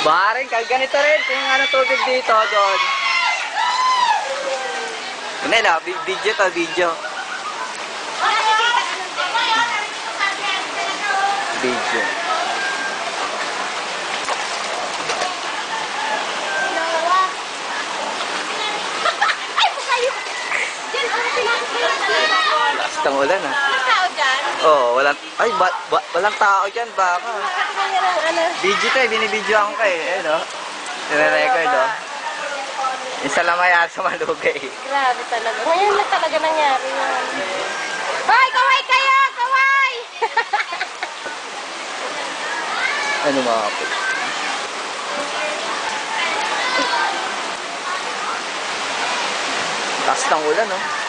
Baring, kag ganito rin. Kung ano tubig dito, doon. Hindi na, vi- video to, video. Video. Ay, po kayo! Diyan, ano pinapagawa? Lakas ng ulan ah. May tao dyan? Oh, walang, ay, ba, ba, walang tao dyan, baka. Nakakaya ng ano. Video to eh, binibidyo ako kay, eh, no? Nire-record, oh. Isa lang maya sa malugay. Grabe talaga. Ngayon na talaga nangyari yun. Hoy, kaway kayo! Kaway! Ano mga kapit? Taas ng ulan, no?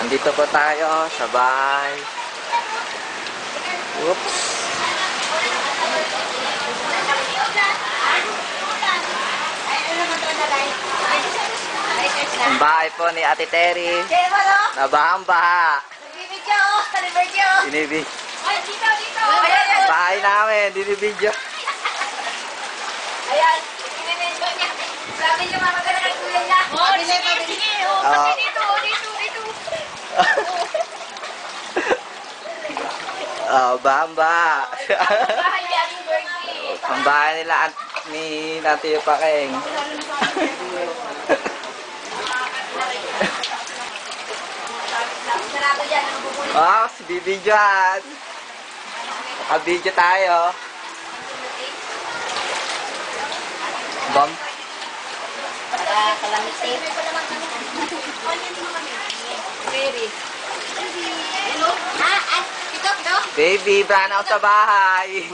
Andito po tayo sa bahay. Whoops. Ang bahay po ni Ate Terry. Nabahang baha. Nagbibidyo, oh! Nagbibidyo! Dinibi. Ay, dito, dito! Bahay namin, dinibidyo. Ayan! Ibibidyo niya! Sabi niyo, mamagana kay kuya niya! Oh, sige, sige! Oh, Ah. oh, dito, dito! Oh, Bertie! Ang bahay nila at ni Tati Pakeng. Oh, si bibidyoan. Nakabidyo tayo. Bam. Para kalamit safe. Baby. Hello? Ah, ah, ito, ito. Baby, brown out sa bahay.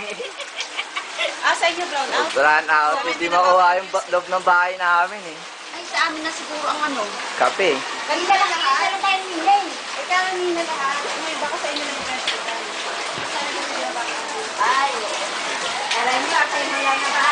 Ah, sa inyo brown out? brown out. Hindi makuha yung ba- loob ng bahay namin eh. Ay, sa amin na siguro ang ano. Kape. Kanina lang? Kanina lang tayo nila eh. Ikaw kanina lahat. May baka sa inyo lang yung Ay, alam niyo, at tayo mga na ba?